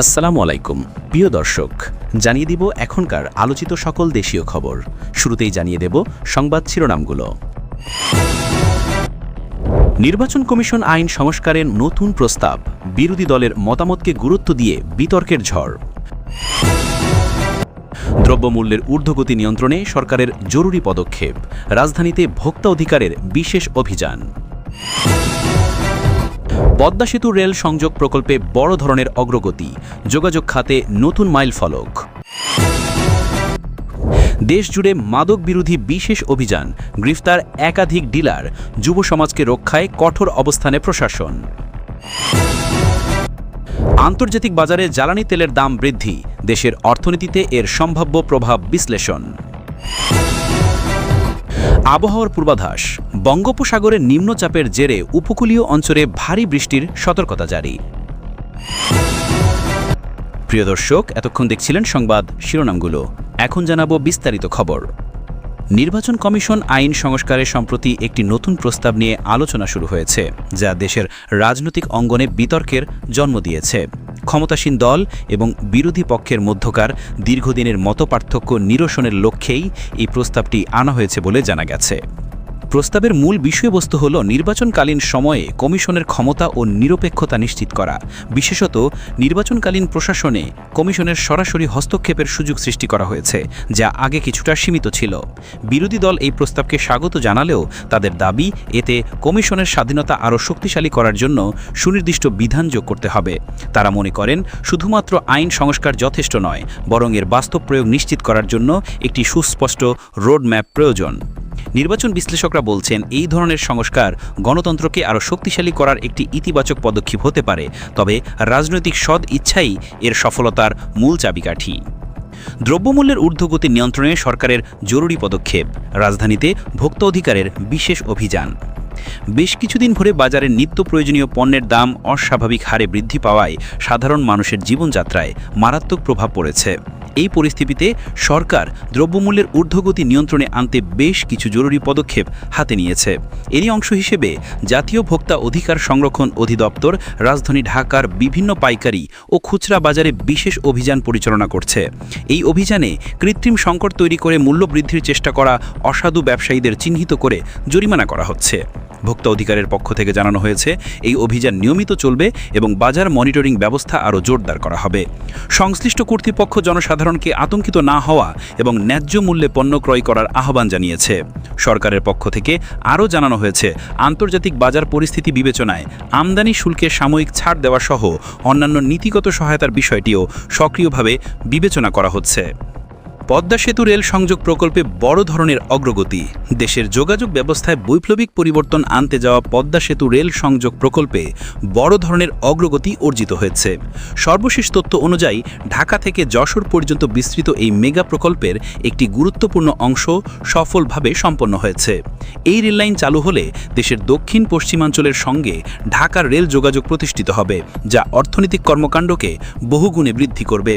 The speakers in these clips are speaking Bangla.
আসসালামু আলাইকুম। প্রিয় দর্শক, জানিয়ে দিব এখনকার আলোচিত সকল দেশীয় খবর। শুরুতেই জানিয়ে দেব সংবাদ শিরোনামগুলো। নির্বাচন কমিশন আইন সংস্কারের নতুন প্রস্তাব। বিরোধী দলের মতামতকে গুরুত্ব দিয়ে বিতর্কের ঝড়। দ্রব্যমূল্যের ঊর্ধ্বগতি নিয়ন্ত্রণে সরকারের জরুরি পদক্ষেপ। রাজধানীতে ভোক্তা অধিকারের বিশেষ অভিযান। পদ্মা সেতু রেল সংযোগ প্রকল্পে বড় ধরনের অগ্রগতি। যোগাযোগ খাতে নতুন মাইল ফলক। দেশজুড়ে মাদক বিরোধী বিশেষ অভিযান, গ্রেফতার একাধিক ডিলার, যুব সমাজকে রক্ষায় কঠোর অবস্থানে প্রশাসন। আন্তর্জাতিক বাজারে জ্বালানি তেলের দাম বৃদ্ধি, দেশের অর্থনীতিতে এর সম্ভাব্য প্রভাব বিশ্লেষণ। আবহাওয়ার পূর্বাভাস, বঙ্গোপসাগরের নিম্নচাপের জেরে উপকূলীয় অঞ্চলে ভারী বৃষ্টির সতর্কতা জারি। প্রিয় দর্শক, এতক্ষণ দেখছিলেন সংবাদ শিরোনামগুলো। এখন জানাব বিস্তারিত খবর। নির্বাচন কমিশন আইন সংস্কারের সম্প্রতি একটি নতুন প্রস্তাব নিয়ে আলোচনা শুরু হয়েছে, যা দেশের রাজনৈতিক অঙ্গনে বিতর্কের জন্ম দিয়েছে। ক্ষমতাসীন দল এবং বিরোধী পক্ষের মধ্যকার দীর্ঘদিনের মতপার্থক্য নিরসনের লক্ষ্যেই এই প্রস্তাবটি আনা হয়েছে বলে জানা গেছে। প্রস্তাবের মূল বিষয়বস্তু হল নির্বাচনকালীন সময়ে কমিশনের ক্ষমতা ও নিরপেক্ষতা নিশ্চিত করা, বিশেষত নির্বাচনকালীন প্রশাসনে কমিশনের সরাসরি হস্তক্ষেপের সুযোগ সৃষ্টি করা হয়েছে, যা আগে কিছুটা সীমিত ছিল। বিরোধী দল এই প্রস্তাবকে স্বাগত জানালেও তাদের দাবি, এতে কমিশনের স্বাধীনতা আরও শক্তিশালী করার জন্য সুনির্দিষ্ট বিধান যোগ করতে হবে। তারা মনে করেন, শুধুমাত্র আইন সংস্কার যথেষ্ট নয়, বরং এর বাস্তব প্রয়োগ নিশ্চিত করার জন্য একটি সুস্পষ্ট রোডম্যাপ প্রয়োজন। নির্বাচন বিশ্লেষকরা বলছেন, এই ধরনের সংস্কার গণতন্ত্রকে আরও শক্তিশালী করার একটি ইতিবাচক পদক্ষেপ হতে পারে, তবে রাজনৈতিক সদ ইচ্ছাই এর সফলতার মূল চাবিকাঠি। দ্রব্যমূল্যের ঊর্ধ্বগতি নিয়ন্ত্রণে সরকারের জরুরি পদক্ষেপ, রাজধানীতে ভোক্তা অধিকারের বিশেষ অভিযান। বেশ কিছুদিন ধরে বাজারে নিত্য প্রয়োজনীয় পণ্যের দাম অস্বাভাবিক হারে বৃদ্ধি পাওয়ায় সাধারণ মানুষের জীবনযাত্রায় মারাত্মক প্রভাব পড়েছে। এই পরিস্থিতিতে সরকার দ্রব্যমূল্যের ঊর্ধ্বগতি নিয়ন্ত্রণে আনতে বেশ কিছু জরুরি পদক্ষেপ হাতে নিয়েছে। এরই অংশ হিসেবে জাতীয় ভোক্তা অধিকার সংরক্ষণ অধিদপ্তর, রাজধানী ঢাকার বিভিন্ন পাইকারি ও খুচরা বাজারে বিশেষ অভিযান পরিচালনা করছে। এই অভিযানে কৃত্রিম সংকট তৈরি করে মূল্য বৃদ্ধির চেষ্টা করা অসাধু ব্যবসায়ীদের চিহ্নিত করে জরিমানা করা হচ্ছে। ভোক্তা অধিকারের পক্ষ থেকে জানানো হয়েছে, এই অভিযান নিয়মিত চলবে এবং বাজার মনিটরিং ব্যবস্থা আরও জোরদার করা হবে। সংশ্লিষ্ট কর্তৃপক্ষ জনসাধারণকে আতঙ্কিত না হওয়া এবং ন্যায্য মূল্যে পণ্য ক্রয় করার আহ্বান জানিয়েছে। সরকারের পক্ষ থেকে আরও জানানো হয়েছে, আন্তর্জাতিক বাজার পরিস্থিতি বিবেচনায় আমদানি শুল্কে সাময়িক ছাড় দেওয়া সহ অন্যান্য নীতিগত সহায়তার বিষয়টিও সক্রিয়ভাবে বিবেচনা করা হচ্ছে। পদ্মা সেতু রেল সংযোগ প্রকল্পে বড় ধরনের অগ্রগতি। দেশের যোগাযোগ ব্যবস্থায় বৈপ্লবিক পরিবর্তন আনতে যাওয়া পদ্মা সেতু রেল সংযোগ প্রকল্পে বড় ধরনের অগ্রগতি অর্জিত হয়েছে। সর্বশেষ তথ্য অনুযায়ী, ঢাকা থেকে যশোর পর্যন্ত বিস্তৃত এই মেগা প্রকল্পের একটি গুরুত্বপূর্ণ অংশ সফলভাবে সম্পন্ন হয়েছে। এই রেললাইন চালু হলে দেশের দক্ষিণ পশ্চিমাঞ্চলের সঙ্গে ঢাকার রেল যোগাযোগ প্রতিষ্ঠিত হবে, যা অর্থনৈতিক কর্মকাণ্ডকে বহুগুণে বৃদ্ধি করবে।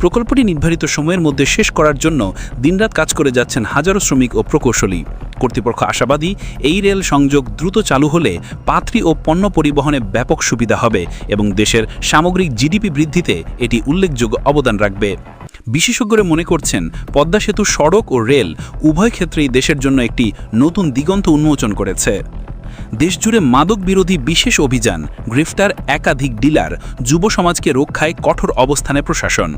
প্রকল্পটি নির্ধারিত সময়ের মধ্যে শেষ করার জন্য দিনরাত কাজ করে যাচ্ছেন হাজারো শ্রমিক ও প্রকৌশলী। কর্তৃপক্ষ আশাবাদী, এই রেল সংযোগ দ্রুত চালু হলে পাত্রী ও পণ্য পরিবহনে ব্যাপক সুবিধা হবে এবং দেশের সামগ্রিক জিডিপি বৃদ্ধিতে এটি উল্লেখযোগ্য অবদান রাখবে। বিশেষজ্ঞরা মনে করছেন, পদ্মা সেতু সড়ক ও রেল উভয় ক্ষেত্রেই দেশের জন্য একটি নতুন দিগন্ত উন্মোচন করেছে। দেশজুড়ে মাদক বিরোধী বিশেষ অভিযান, গ্রেফতার একাধিক ডিলার, যুব সমাজকে রক্ষায় কঠোর অবস্থানে প্রশাসন।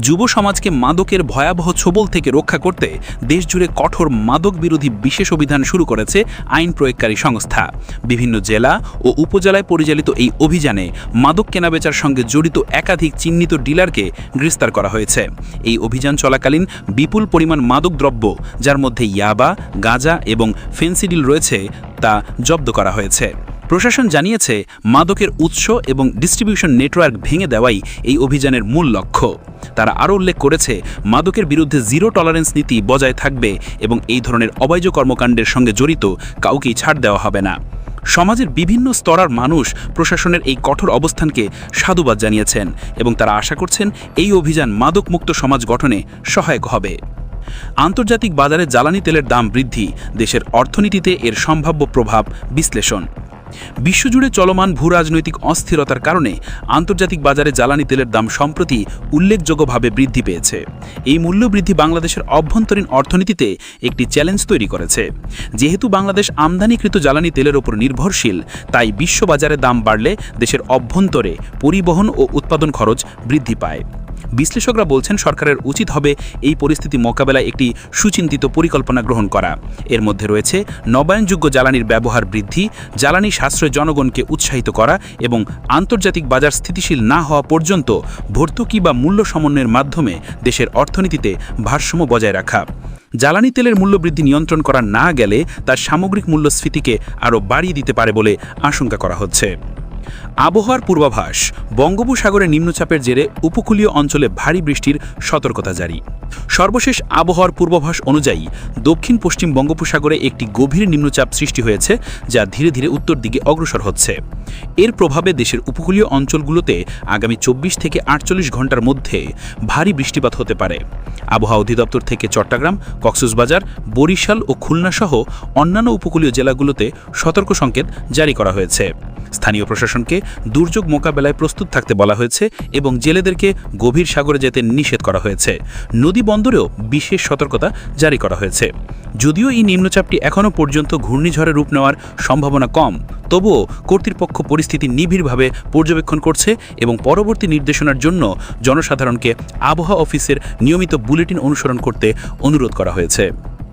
যুব সমাজকে মাদকের ভয়াবহ ছোবল থেকে রক্ষা করতে দেশজুড়ে কঠোর মাদক বিরোধী বিশেষ অভিযান শুরু করেছে আইন প্রয়োগকারী সংস্থা। বিভিন্ন জেলা ও উপজেলায় পরিচালিত এই অভিযানে মাদক কেনাবেচার সঙ্গে জড়িত একাধিক চিহ্নিত ডিলারকে গ্রেফতার করা হয়েছে। এই অভিযান চলাকালীন বিপুল পরিমাণ মাদক দ্রব্য, যার মধ্যে ইয়াবা, গাঁজা এবং ফেন্সিডিল রয়েছে তা জব্দ করা হয়েছে। প্রশাসন জানিয়েছে, মাদকের উৎস এবং ডিস্ট্রিবিউশন নেটওয়ার্ক ভেঙে দেওয়াই এই অভিযানের মূল লক্ষ্য। তারা আরও উল্লেখ করেছে, মাদকের বিরুদ্ধে জিরো টলারেন্স নীতি বজায় থাকবে এবং এই ধরনের অবৈধ কর্মকাণ্ডের সঙ্গে জড়িত কাউকেই ছাড় দেওয়া হবে না। সমাজের বিভিন্ন স্তরার মানুষ প্রশাসনের এই কঠোর অবস্থানকে সাধুবাদ জানিয়েছেন এবং তারা আশা করছেন এই অভিযান মাদকমুক্ত সমাজ গঠনে সহায়ক হবে। আন্তর্জাতিক বাজারে জ্বালানি তেলের দাম বৃদ্ধি, দেশের অর্থনীতিতে এর সম্ভাব্য প্রভাব বিশ্লেষণ। বিশ্বজুড়ে চলমান ভূ রাজনৈতিক অস্থিরতার কারণে আন্তর্জাতিক বাজারে জ্বালানি তেলের দাম সম্প্রতি উল্লেখযোগ্যভাবে বৃদ্ধি পেয়েছে। এই মূল্য বৃদ্ধি বাংলাদেশের অভ্যন্তরীণ অর্থনীতিতে একটি চ্যালেঞ্জ তৈরি করেছে। যেহেতু বাংলাদেশ আমদানিকৃত জ্বালানি তেলের ওপর নির্ভরশীল, তাই বিশ্ববাজারে দাম বাড়লে দেশের অভ্যন্তরে পরিবহন ও উৎপাদন খরচ বৃদ্ধি পায়। বিশ্লেষকরা বলছেন সরকারের উচিত হবে এই পরিস্থিতি মোকাবেলায় একটি সুচিন্তিত পরিকল্পনা গ্রহণ করা। এর মধ্যে রয়েছে নবায়নযোগ্য জ্বালানির ব্যবহার বৃদ্ধি, জ্বালানি সাশ্রয় জনগণকে উৎসাহিত করা এবং আন্তর্জাতিক বাজার স্থিতিশীল না হওয়া পর্যন্ত ভর্তুকি বা মূল্য সমন্বয়ের মাধ্যমে দেশের অর্থনীতিতে ভারসাম্য বজায় রাখা। জ্বালানি তেলের মূল্যবৃদ্ধি নিয়ন্ত্রণ করা না গেলে তার সামগ্রিক মূল্যস্ফীতিকে আরও বাড়িয়ে দিতে পারে বলে আশঙ্কা করা হচ্ছে। আবহাওয়ার পূর্বাভাস বঙ্গোপসাগরে নিম্নচাপের জেরে উপকূলীয় অঞ্চলে ভারী বৃষ্টির সতর্কতা জারি। সর্বশেষ আবহাওয়ার পূর্বাভাস অনুযায়ী দক্ষিণ পশ্চিম বঙ্গোপসাগরে একটি গভীর নিম্নচাপ সৃষ্টি হয়েছে, যা ধীরে ধীরে উত্তর দিকে অগ্রসর হচ্ছে। এর প্রভাবে দেশের উপকূলীয় অঞ্চলগুলোতে আগামী চব্বিশ থেকে আটচল্লিশ ঘণ্টার মধ্যে ভারী বৃষ্টিপাত হতে পারে। আবহাওয়া অধিদপ্তর থেকে চট্টগ্রাম, কক্সবাজার, বরিশাল ও খুলনা সহ অন্যান্য উপকূলীয় জেলাগুলোতে সতর্ক সংকেত জারি করা হয়েছে। স্থানীয় প্রশাসনকে দুর্যোগ মোকাবেলায় প্রস্তুত থাকতে বলা হয়েছে এবং জেলেদেরকে গভীর সাগরে যেতে নিষেধ করা হয়েছে। নদী বন্দরেও বিশেষ সতর্কতা জারি করা হয়েছে। যদিও এই নিম্নচাপটি এখনও পর্যন্ত ঘূর্ণিঝড়ে রূপ নেওয়ার সম্ভাবনা কম, তবুও কর্তৃপক্ষ পরিস্থিতি নিবিড়ভাবে পর্যবেক্ষণ করছে এবং পরবর্তী নির্দেশনার জন্য জনসাধারণকে আবহাওয়া অফিসের নিয়মিত বুলেটিন অনুসরণ করতে অনুরোধ করা হয়েছে।